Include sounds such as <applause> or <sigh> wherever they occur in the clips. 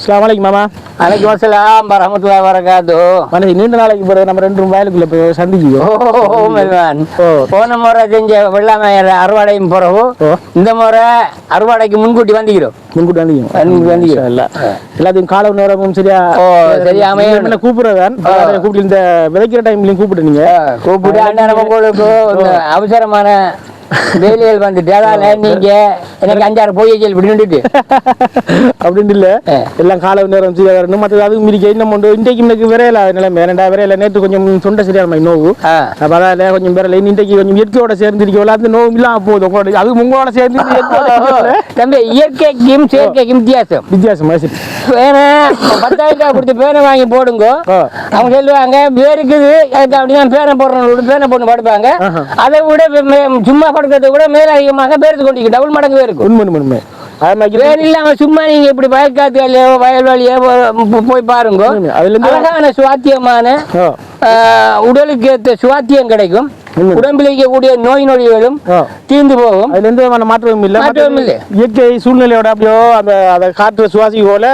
அஸ்லாம் வலைக்கும் மாமா அலைக்கும் அஸ்ஸலாம் வரஹ்மத்துல்லாஹி வரகாத்து மனசு நீண்ட நாளைக்கு பிறகு நம்ம ரெண்டு ரூம் வயலுக்குள்ள போய் சந்திக்குவோம். போன முறை செஞ்ச வெள்ளாமை அறுவடையும் பிறகு. இந்த முறை அறுவடைக்கு முன்கூட்டி வந்துக்கிறோம் முன்கூட்டி வந்திக்கிறோம் இல்ல எல்லாத்தையும் கால நேரமும் சரியா ஓ, சரியா. என்ன கூப்பிடுறதான் கூப்பிட்டு இந்த விதைக்கிற டைம்லயும் கூப்பிட்டு நீங்க கூப்பிட்டு அண்ணன் அவசரமான வேலைகள் வந்துட்டு அதால நீங்க எனக்கு அஞ்சாறு போய் இப்படி நின்றுட்டு. அப்படின்னு இல்ல. எல்லாம் கால நேரம் சரியா வரணும் மற்றது அதுவும் மிதிக்க உண்டு இன்றைக்கு இன்னைக்கு விரையில நிலைமை. ரெண்டா விரையில நேற்று கொஞ்சம் சொண்டை சரியான நோவு. அப்ப கொஞ்சம் விரையில. இன்றைக்கு கொஞ்சம் இயற்கையோட சேர்ந்து இருக்கோம் அந்த நோவு இல்லாம போகுது. உங்களோட அது உங்களோட சேர்ந்து. <laughs> தம்பி இயற்கைக்கும் செயற்கைக்கும் வித்தியாசம். வித்தியாசமா பேனை பத்தாயிரம் ரூபாய் கொடுத்து பேனை வாங்கி போடுங்க. அவங்க சொல்லுவாங்க பேருக்குது அதுக்கு அப்படிதான் பேனை போடுறவங்க பேனை போட்டு படுப்பாங்க. அதை விட சும்மா படுக்கிறத விட மேலதிகமாக பேருக்கு கொண்டு டபுள் மடங்கு பேருக்கும் உண்மை உண்மை வேன் இல்லாம சும்மா நீங்க இப்படி வயற்காத்துலையோ வயல்வெளியோ போய் பாருங்க. அழகான சுவாத்தியமான உடலுக்கு ஏற்ற சுவாத்தியம் கிடைக்கும். உடம்பில் இருக்கக்கூடிய நோய் நொடிகளும் ஆ. தீர்ந்து போகும். அதுல எந்த மாற்றமும் இல்ல. மாற்றமும் இல்லை. இயற்கை சூழ்நிலையோட அப்படியோ அந்த அதை காற்று சுவாசி போல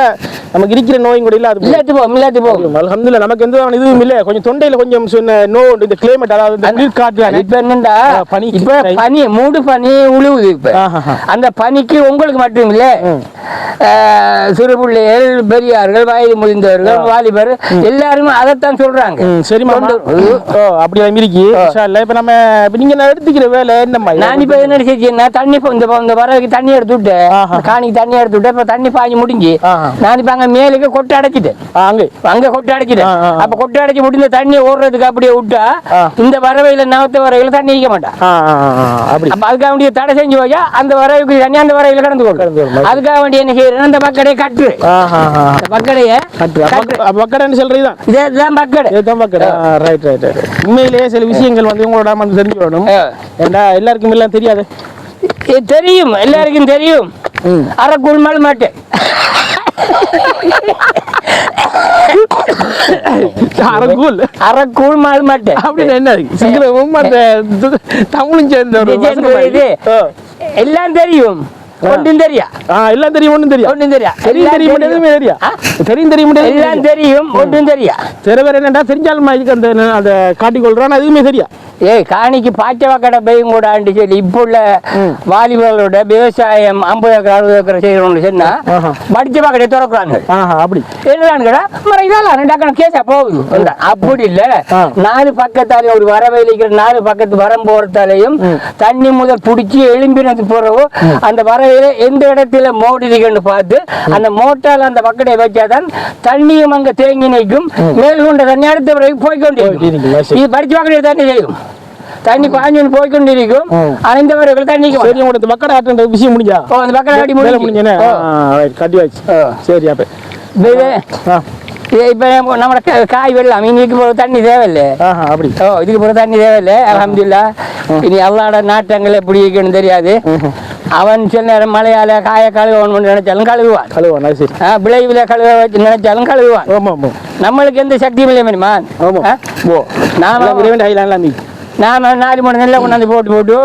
நமக்கு இருக்கிற நோயும் கூட இல்ல அது. இல்லாத்து போகும் போகும் அல்ஹம்துலில்லாஹ் நமக்கு எந்த இதுவும் இல்ல கொஞ்சம் தொண்டையில கொஞ்சம் சொன்ன நோ இந்த கிளைமேட் அதாவது இந்த குளிர் காற்று. இப்ப என்னண்டா பனி இப்ப. பனி மூடு பனி உழுவுது இப்ப. அந்த பனிக்கு உங்களுக்கு மட்டும் இல்ல சிறு பிள்ளைகள் பெரியார்கள் வயது முதிர்ந்தவர்கள் ஆ. வாலிபர் எல்லாருமே அதைத்தான் சொல்றாங்க சரி அப்படி இருக்கு. இப்ப நம்ம நீங்க எடுத்துக்கிற வேலை இது? நான் இப்ப என்ன செஞ்சேன்னா தண்ணி இந்த வரவுக்கு தண்ணி எடுத்து. இந்த காணிக்கு தண்ணி எடுத்து விட்டேன் இப்ப தண்ணி பாஞ்சு முடிஞ்சு. நான் இப்ப அங்க மேலுக்கு கொட்டை ஆ, அங்கே அங்க கொட்டை ஆ. அப்ப கொட்டை அடைச்சு முடிந்த தண்ணி ஓடுறதுக்கு அப்படியே விட்டா. இந்த வரவையில நவத்த வரவையில தண்ணி நிக்க மாட்டான் அப்படி. அப்ப அதுக்காக வேண்டிய தடை செஞ்சு வச்சா அந்த வரவுக்கு தண்ணி அந்த வரவையில கடந்து கொள்ளும். அதுக்காக வேண்டிய என்ன செய்யறேன் அந்த பக்கடையை கட்டு பக்கடைய வக்கடைன்னு சொல்றதுதான் இதெல்லாம் பக்கடை. இதுதான் வக்கடை ரைட் ரைட் ரைட் உண்மையிலேயே சில விஷயங்கள் வந்து உங்களோட வந்து தெரிஞ்சு வரணும். ஏண்டா எல்லாருக்கும் எல்லாம் தெரியாது? தெரியும். எல்லாருக்கும் தெரியும். ம். அரைக்கூழ் மேல் மாட்டேன் அரகூல் அரைக்கூழ் மேல் மாட்டேன். அப்படின்னு என்ன சிங்களமும் அந்த தமிழும் சேர்ந்த ஒரு. எல்லாம் தெரியும். ஒன்றும் தெரியா? எல்லாம் தெரியும் ஒண்ணும் தெரியும் ஒன்றும் தெரியா? தெரியும் தெரிய எல்லாம் முடியாது தெரியா? ஆ? தெரியும் தெரிய முடியாது எல்லாம் தெரியும். ஒன்றும் தெரியா? சில பேர் என்னடா தெரிஞ்சாலும் அந்த அந்த காட்டிக்கொள்றான் அதுவுமே சரியா ஏய் காணிக்கு பாய்ச்சவ கடை பையும் கூட ஆண்டு சொல்லி இப்போ உள்ள வாலிபர்களோட விவசாயம் ஐம்பது ஏக்கர் அறுபது ஏக்கர் செய்யறோம்னு சொன்னா ஆஹா. படிச்சவ கடை திறக்கிறாங்க. அப்படி. என்னடான்னு கேட்டா மரம் இதெல்லாம் ரெண்டாக்கணும் கேஸா போகுது. அப்படி இல்ல. நாலு பக்கத்தாலே ஒரு வரவையில் இருக்கிற நாலு பக்கத்து வரம் போறதாலையும் தண்ணி முதல் பிடிச்சி எலும்பினது போறவோ அந்த வரவையில எந்த இடத்துல மோடி இருக்குன்னு பார்த்து அந்த மோட்டால் அந்த பக்கத்தை வச்சாதான் தண்ணியும் அங்க தேங்கி நிற்கும். மேல் கொண்ட தண்ணி அடுத்த பிறகு போய்கொண்டிருக்கும். இது படிச்ச பக்கத்தை தண்ணி செய்யும். தண்ணி பாஞ்சு போய்கொண்டிருக்கும் ம். அனைந்த வரைக்கும் தண்ணி. சரி உங்களோட மக்கள் ஆட்டுன்ற விஷயம் முடிஞ்சா? ஓ அந்த கட்டி வேலை முடிஞ்சு முடிஞ்சேனே. கட்டி வச்சு. சரி அப்ப. இப்ப நம்ம காய் வெள்ளம் இன்னைக்கு போற தண்ணி தேவையில்லை. அப்படி. ஓ இதுக்கு போற தண்ணி தேவையில்லை அலமதுல்லா இனி அல்லாட நாட்டங்கள் எப்படி இருக்குன்னு தெரியாது. அவன் சில நேரம் மழையால காய கழுவணும் நினைச்சாலும் கழுவுவான். கழுவா சரி. ஆ, விளைவுல கழுவ வச்சு நினைச்சாலும் கழுவுவான். நம்மளுக்கு எந்த சக்தியும் இல்லை ஓ நாம நாம நாலு மூணு நெல்லை கொண்டாந்து போட்டு போட்டு.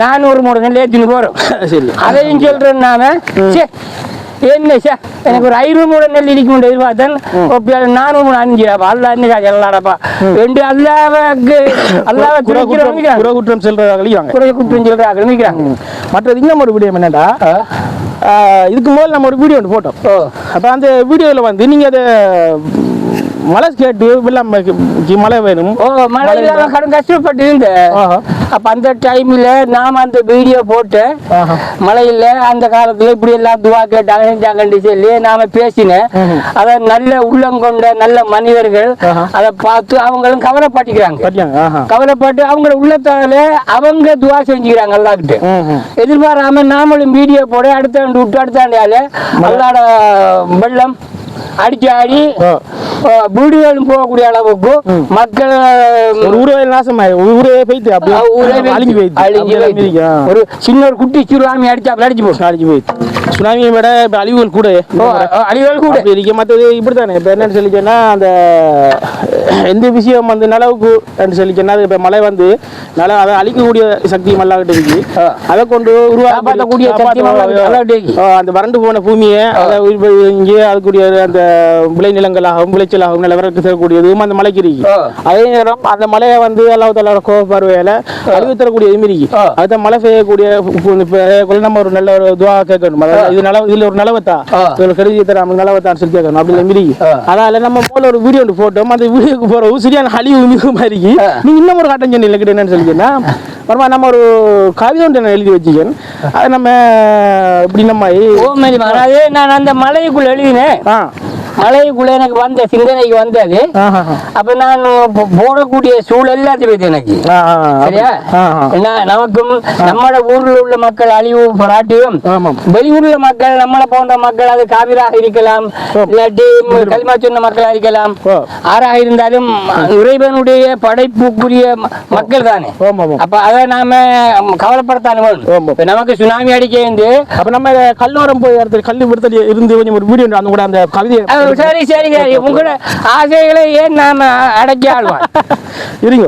நானூறு மூணு நெல் ஏற்றின்னு போறோம். சரி. அதையும் சொல்றேன் நாம. சே, என்ன சே எனக்கு ஒரு ஐநூறு மூணு நெல் இடிக்கும் எதிர்பார்த்தேன் ஒப்பியால நானூறு மூணு அஞ்சு. அல்லா என்ன எல்லாடப்பா ரெண்டு அல்லாவுக்கு அல்லாவை குறை குற்றம் துணிக்கிறவங்க குறை குற்றம் சொல்றாங்க மற்றது இன்னும் ஒரு வீடியோ என்னடா இதுக்கு முதல்ல நம்ம ஒரு வீடியோ ஒன்று போட்டோம். அப்போ அந்த வீடியோவில் வந்து நீங்கள் அதை மழை கேட்டு வெள்ளம் மழை வேணும். ஓ மழை இல்லாம கடும் கஷ்டப்பட்டு இருந்தேன். அப்ப அந்த டைம்ல நாம அந்த வீடியோ போட்டு. மழையில அந்த காலத்துல இப்படி எல்லாம் துவா கேட்டாங்க செஞ்சாங்கன்னு சொல்லி நாம பேசினேன். அத நல்ல உள்ளம் கொண்ட நல்ல மனிதர்கள். அதை பார்த்து அவங்களும் கவலைப்பட்டுக்கிறாங்க கவலைப்பட்டு அவங்க உள்ளத்தால அவங்க துவா செஞ்சுக்கிறாங்க அல்லாக்கிட்ட எதிர்பாராம நாமளும் வீடியோ போட அடுத்த ஆண்டு விட்டு அடுத்த ஆண்டால அல்லாட வெள்ளம் அடிச்சு ஆடி வீடுகளும் போகக்கூடிய அளவுக்கு மக்கள் ஊரே நாசமாயி ஊரே போயிட்டு அப்படியே அழிஞ்சு போயிட்டு. ஒரு சின்ன ஒரு குட்டி சிறுவாமி அடிச்சு அப்படி அடிச்சு போகும் அழிஞ்சு போயிட்டு. சுனாமியை விட இப்போ அழிவுகள் கூட அழிவுகள் கூட இருக்க மற்றது இப்படி தானே இப்போ என்னன்னு சொல்லி அந்த எந்த விஷயம் வந்து நிலவுக்கு சொல்லி சொன்னா இப்போ மழை வந்து நில அதை அழிக்கக்கூடிய சக்தி மல்லாக்கிட்டு இருக்கு. அதை கொண்டு. ஆ, அந்த வறண்டு போன பூமியை அதை இங்கே அதுக்குரிய அந்த விளைநிலங்களாகவும் விளைச்சலாகவும் நிலவரத்து தரக்கூடியதும் அந்த மலைக்கு இருக்கு. அதே நேரம் அந்த மலையை வந்து அல்லாஹ் தலோட கோப பார்வையில அழிவு தரக்கூடிய இதுமாரி இருக்கு. அதுதான் மழை பெய்யக்கூடிய இப்போ நம்ம ஒரு நல்ல ஒரு துவா கேட்கணும் இது நில இதுல ஒரு நிலவத்தா. இதுல கருதி தர நமக்கு நிலவத்தான்னு சொல்லி கேட்கணும் அப்படி மாரி ஆ. அதனால நம்ம போல ஒரு வீடியோ ஒன்று போட்டோம். அந்த வீடியோக்கு போறோம் சரியான அழிவு மிகு மாதிரி. நீங்க இன்னும் ஒரு காட்டம் சொன்னீங்க கிட்ட என்னன்னு சொல்லிங்கன்னா அப்புறமா நம்ம ஒரு கவிதை ஒன்று எழுதி வச்சுக்கேன். அது நம்ம இப்படி நம்ம ஓ நான் அந்த மலைக்குள்ள எழுதினேன். மலைக்குள்ள எனக்கு வந்த சிந்தனைக்கு வந்தது. அப்ப நான் போடக்கூடிய சூழல் அது எனக்கு. சரியா? நமக்கும் நம்மளோட ஊர்ல உள்ள மக்கள் அழிவு பாராட்டியும் வெளியூர்ல மக்கள் நம்மளை போன்ற மக்கள் அது காவிராக இருக்கலாம். இல்லாட்டி களிமா சொன்ன மக்களா இருக்கலாம். ஆறாக இருந்தாலும் இறைவனுடைய படைப்புக்குரிய மக்கள் தானே. அப்ப அதை நாம கவலைப்படத்தானே நமக்கு சுனாமி அடிக்க அப்ப நம்ம கல்லோரம் போய் கல் விடுத்தடி இருந்து கொஞ்சம் ஒரு வீடியோ அந்த கூட அந்த கவிதையை அஹ் சரி சரி சரி உங்களோட ஆசைகளை ஏன் நாம அடக்கி ஆழ்வான் இருங்க.